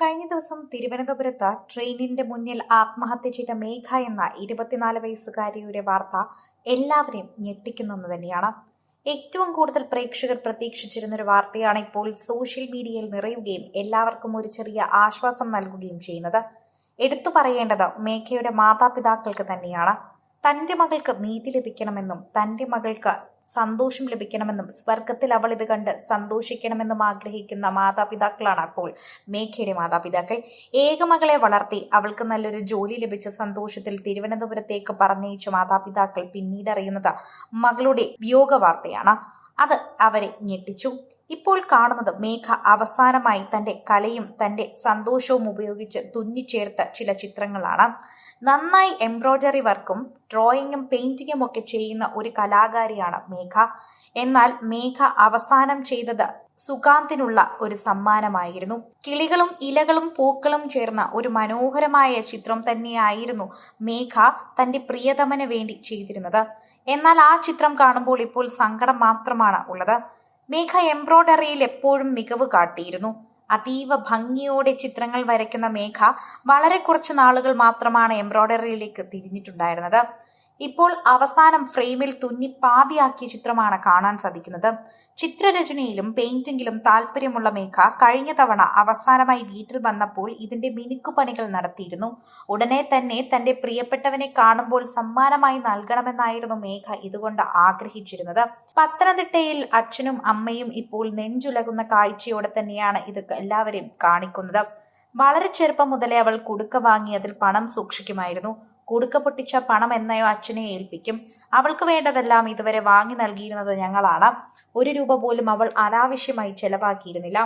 കഴിഞ്ഞ ദിവസം തിരുവനന്തപുരത്ത് ട്രെയിനിന്റെ മുന്നിൽ ആത്മഹത്യ ചെയ്ത മേഘ എന്ന ഇരുപത്തിനാല് വയസ്സുകാരിയുടെ വാർത്ത എല്ലാവരെയും ഞെട്ടിക്കുന്ന തന്നെയാണ്. ഏറ്റവും കൂടുതൽ പ്രേക്ഷകർ പ്രതീക്ഷിച്ചിരുന്ന ഒരു വാർത്തയാണ് ഇപ്പോൾ സോഷ്യൽ മീഡിയയിൽ നിറയുകയും എല്ലാവർക്കും ഒരു ചെറിയ ആശ്വാസം നൽകുകയും ചെയ്യുന്നത്. എടുത്തു പറയേണ്ടത് മേഘയുടെ മാതാപിതാക്കൾക്ക് തന്നെയാണ്. തന്റെ മകൾക്ക് നീതി ലഭിക്കണമെന്നും തന്റെ മകൾക്ക് സന്തോഷം ലഭിക്കണമെന്നും സ്വർഗത്തിൽ അവൾ ഇത് കണ്ട് സന്തോഷിക്കണമെന്നും ആഗ്രഹിക്കുന്ന മാതാപിതാക്കളാണ് അപ്പോൾ മേഘയുടെ മാതാപിതാക്കൾ. ഏകമകളെ വളർത്തി അവൾക്ക് നല്ലൊരു ജോലി ലഭിച്ച സന്തോഷത്തിൽ തിരുവനന്തപുരത്തേക്ക് പറഞ്ഞയച്ച മാതാപിതാക്കൾ പിന്നീട് അറിയുന്നത് മകളുടെ വിയോഗ വാർത്തയാണ് അത് അവരെ ഞെട്ടിച്ചു. ഇപ്പോൾ കാണുന്നത് മേഘ അവസാനമായി തന്റെ കലയും തന്റെ സന്തോഷവും ഉപയോഗിച്ച് തുന്നിച്ചേർത്ത ചില ചിത്രങ്ങളാണ്. നന്നായി എംബ്രോയ്ഡറി വർക്കും ഡ്രോയിങ്ങും പെയിന്റിങ്ങും ഒക്കെ ചെയ്യുന്ന ഒരു കലാകാരിയാണ് മേഘ. എന്നാൽ മേഘ അവസാനം ചെയ്തത് സുഗാന്തിനുള്ള ഒരു സമ്മാനമായിരുന്നു. കിളികളും ഇലകളും പൂക്കളും ചേർന്ന ഒരു മനോഹരമായ ചിത്രം തന്നെയായിരുന്നു മേഘ തന്റെ പ്രിയതമന് വേണ്ടി ചെയ്തിരുന്നത്. എന്നാൽ ആ ചിത്രം കാണുമ്പോൾ ഇപ്പോൾ സങ്കടം മാത്രമാണ് ഉള്ളത്. മേഘ എംബ്രോയ്ഡറിയിൽ എപ്പോഴും മികവ് കാട്ടിയിരുന്നു. അതീവ ഭംഗിയോടെ ചിത്രങ്ങൾ വരയ്ക്കുന്ന മേഘ വളരെ കുറച്ച് നാളുകൾ മാത്രമാണ് എംബ്രോയ്ഡറിയിലേക്ക് തിരിഞ്ഞിട്ടുണ്ടായിരുന്നത്. ഇപ്പോൾ അവസാനം ഫ്രെയിമിൽ തുന്നി പാതിയാക്കിയ ചിത്രമാണ് കാണാൻ സാധിക്കുന്നത്. ചിത്രരചനയിലും പെയിന്റിംഗിലും താല്പര്യമുള്ള മേഘ കഴിഞ്ഞ തവണ അവസാനമായി വീട്ടിൽ വന്നപ്പോൾ ഇതിന്റെ മിനുക്കുപണികൾ നടത്തിയിരുന്നു. ഉടനെ തന്നെ തന്റെ പ്രിയപ്പെട്ടവനെ കാണുമ്പോൾ സമ്മാനമായി നൽകണമെന്നായിരുന്നു മേഘ ഇതുകൊണ്ട് ആഗ്രഹിച്ചിരുന്നത്. പത്തനംതിട്ടയിൽ അച്ഛനും അമ്മയും ഇപ്പോൾ നെഞ്ചുലകുന്ന കാഴ്ചയോടെ തന്നെയാണ് ഇത് എല്ലാവരെയും കാണിക്കുന്നത്. വളരെ ചെറുപ്പം മുതലേ അവൾ കുടുക്ക വാങ്ങി അതിൽ പണം സൂക്ഷിക്കുമായിരുന്നു. കുടുക്ക പൊട്ടിച്ച പണം എന്നയോ അച്ഛനെ ഏൽപ്പിക്കും. അവൾക്ക് വേണ്ടതെല്ലാം ഇതുവരെ വാങ്ങി നൽകിയിരുന്നത് ഞങ്ങളാണ്. ഒരു രൂപ പോലും അവൾ അനാവശ്യമായി ചെലവാക്കിയിരുന്നില്ല.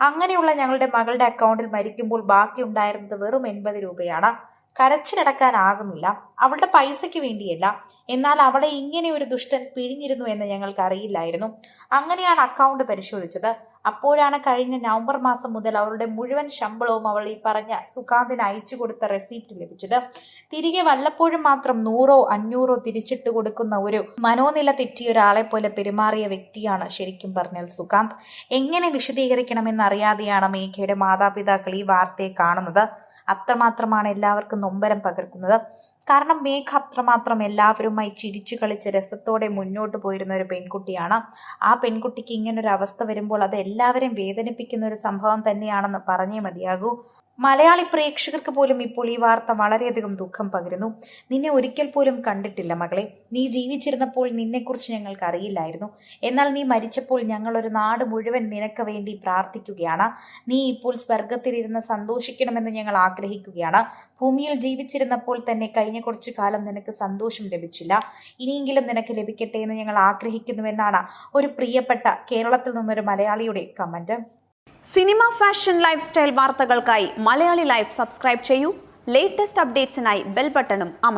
അങ്ങനെയുള്ള ഞങ്ങളുടെ മകളുടെ അക്കൗണ്ടിൽ മരിക്കുമ്പോൾ ബാക്കി ഉണ്ടായിരുന്നത് വെറും എൺപത് രൂപയാണ്. കരച്ചിലടക്കാനാകുന്നില്ല. അവളുടെ പൈസയ്ക്ക് വേണ്ടിയല്ല. എന്നാൽ അവളെ ഇങ്ങനെ ഒരു ദുഷ്ടൻ പിഴിഞ്ഞിരുന്നു എന്ന് ഞങ്ങൾക്ക് അറിയില്ലായിരുന്നു. അങ്ങനെയാണ് അക്കൗണ്ട് പരിശോധിച്ചത്. അപ്പോഴാണ് കഴിഞ്ഞ നവംബർ മാസം മുതൽ അവളുടെ മുഴുവൻ ശമ്പളവും അവൾ ഈ പറഞ്ഞ സുഖാന്തിന് അയച്ചു കൊടുത്ത റെസീപ്റ്റ് ലഭിച്ചത്. തിരികെ വല്ലപ്പോഴും മാത്രം നൂറോ അഞ്ഞൂറോ തിരിച്ചിട്ട് കൊടുക്കുന്ന ഒരു മനോനില തെറ്റിയ ഒരാളെ പോലെ പെരുമാറിയ വ്യക്തിയാണ് ശരിക്കും പറഞ്ഞാൽ സുഖാന്ത്. എങ്ങനെ വിശദീകരിക്കണമെന്നറിയാതെയാണ് മേഘയുടെ മാതാപിതാക്കൾ ഈ വാർത്തയെ കാണുന്നത്? അത്രമാത്രമാണ് എല്ലാവർക്കും നൊമ്പരം പകർക്കുന്നത്. കാരണം മേഘ അത്രമാത്രം എല്ലാവരുമായി ചിരിച്ചു കളിച്ച് രസത്തോടെ മുന്നോട്ട് പോയിരുന്ന ഒരു പെൺകുട്ടിയാണ്. ആ പെൺകുട്ടിക്ക് ഇങ്ങനൊരു അവസ്ഥ വരുമ്പോൾ അത് എല്ലാവരെയും വേദനിപ്പിക്കുന്ന ഒരു സംഭവം തന്നെയാണെന്ന് പറഞ്ഞേ മതിയാകൂ. മലയാളി പ്രേക്ഷകർക്ക് പോലും ഇപ്പോൾ ഈ വാർത്ത വളരെയധികം ദുഃഖം പകരുന്നു. നിന്നെ ഒരിക്കൽ പോലും കണ്ടിട്ടില്ല മകളെ. നീ ജീവിച്ചിരുന്നപ്പോൾ നിന്നെക്കുറിച്ച് ഞങ്ങൾക്ക് അറിയില്ലായിരുന്നു. എന്നാൽ നീ മരിച്ചപ്പോൾ ഞങ്ങൾ ഒരു നാട് മുഴുവൻ നിനക്ക് വേണ്ടി പ്രാർത്ഥിക്കുകയാണ്. നീ ഇപ്പോൾ സ്വർഗത്തിലിരുന്ന് സന്തോഷിക്കണമെന്ന് ഞങ്ങൾ ആഗ്രഹിക്കുകയാണ്. ഭൂമിയിൽ ജീവിച്ചിരുന്നപ്പോൾ തന്നെ കഴിഞ്ഞ കുറച്ചു കാലം നിനക്ക് സന്തോഷം ലഭിച്ചില്ല. ഇനിയെങ്കിലും നിനക്ക് ലഭിക്കട്ടെ എന്ന് ഞങ്ങൾ ആഗ്രഹിക്കുന്നുവെന്നാണ് ഒരു പ്രിയപ്പെട്ട കേരളത്തിൽ നിന്നൊരു മലയാളിയുടെ comment. Cinema fashion lifestyle വാർത്തകൾക്കായി മലയാളി ലൈഫ് സബ്സ്ക്രൈബ് ചെയ്യൂ. ലേറ്റസ്റ്റ് അപ്ഡേറ്റ്സിനായി ബെൽ ബട്ടണും അമർ